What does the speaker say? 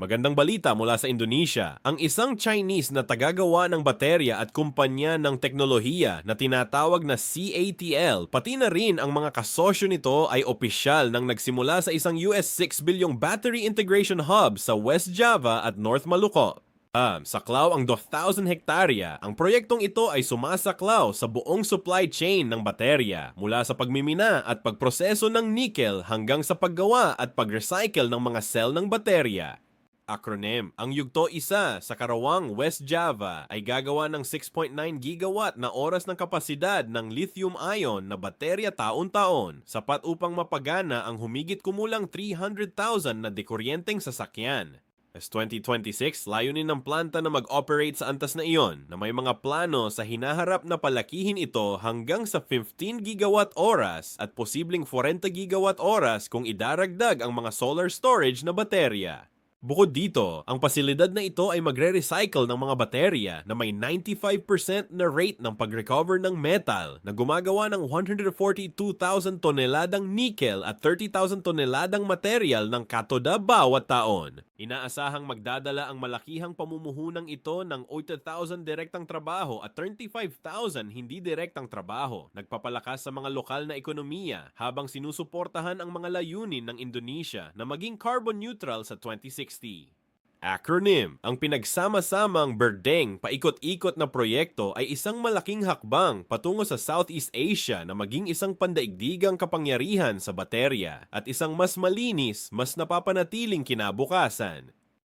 Magandang balita mula sa Indonesia. Ang isang Chinese na tagagawa ng baterya at kumpanya ng teknolohiya na tinatawag na CATL, pati na rin ang mga kasosyo nito ay opisyal nang nagsimula sa isang US 6 bilyong battery integration hub sa West Java at North Maluku. Um, saklaw ang 2,000 hektarya, ang proyektong ito ay sumasaklaw sa buong supply chain ng baterya mula sa pagmimina at pagproseso ng nickel hanggang sa paggawa at pag-recycle ng mga cell ng baterya. Acronym, ang Yugto Isa sa Karawang, West Java ay gagawa ng 6.9 gigawatt na oras ng kapasidad ng lithium-ion na baterya taon-taon, sapat upang mapagana ang humigit kumulang 300,000 na dekuryenteng sasakyan. As 2026, layunin ng planta na mag-operate sa antas na iyon na may mga plano sa hinaharap na palakihin ito hanggang sa 15 gigawatt oras at posibleng 40 gigawatt oras kung idaragdag ang mga solar storage na baterya. Bukod dito, ang pasilidad na ito ay magre-recycle ng mga baterya na may 95% na rate ng pag-recover ng metal na gumagawa ng 142,000 toneladang nickel at 30,000 toneladang material ng katoda bawat taon. Inaasahang magdadala ang malakihang pamumuhunang ito ng 8,000 direktang trabaho at 35,000 hindi direktang trabaho, nagpapalakas sa mga lokal na ekonomiya habang sinusuportahan ang mga layunin ng Indonesia na maging carbon neutral sa 2060. Acronym, ang pinagsama-samang Berdeng paikot-ikot na proyekto ay isang malaking hakbang patungo sa Southeast Asia na maging isang pandaigdigang kapangyarihan sa baterya at isang mas malinis, mas napapanatiling kinabukasan.